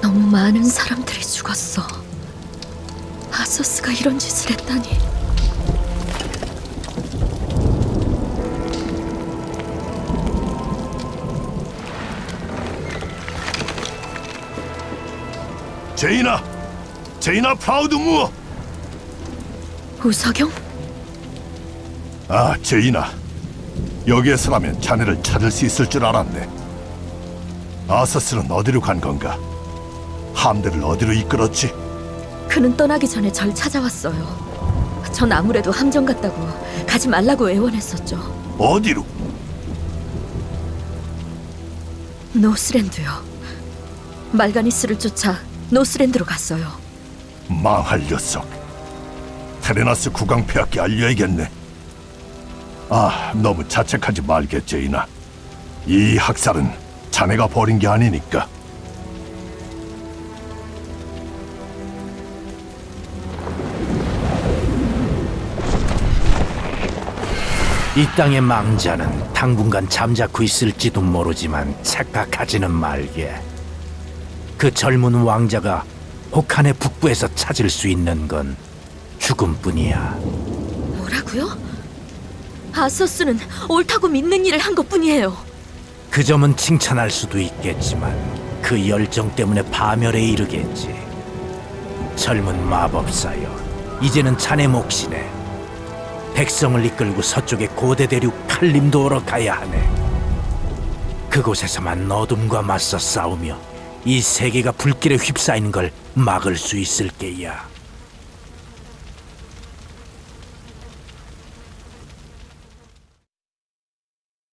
너무 많은 사람들이 죽었어. 아서스가 이런 짓을 했다니. 제이나, 제이나 프라우드 무어. 우석영? 아, 제이나. 여기에서라면 자네를 찾을 수 있을 줄 알았네. 아서스는 어디로 간 건가? 함대를 어디로 이끌었지? 그는 떠나기 전에 절 찾아왔어요. 전 아무래도 함정 같다고 가지 말라고 애원했었죠. 어디로? 노스랜드요. 말가니스를 쫓아 노스랜드로 갔어요. 망할 녀석. 테레나스 국왕 폐하께 알려야겠네. 아, 너무 자책하지 말게, 제이나. 이 학살은 자네가 벌인 게 아니니까. 이 땅의 망자는 당분간 잠자코 있을지도 모르지만 착각하지는 말게. 그 젊은 왕자가 혹한의 북부에서 찾을 수 있는 건 죽음뿐이야. 뭐라고요? 아서스는 옳다고 믿는 일을 한 것뿐이에요. 그 점은 칭찬할 수도 있겠지만 그 열정 때문에 파멸에 이르겠지. 젊은 마법사여, 이제는 자네 몫이네. 백성을 이끌고 서쪽의 고대 대륙 칼림도어로 가야 하네. 그곳에서만 어둠과 맞서 싸우며 이 세계가 불길에 휩싸이는 걸 막을 수 있을 게야.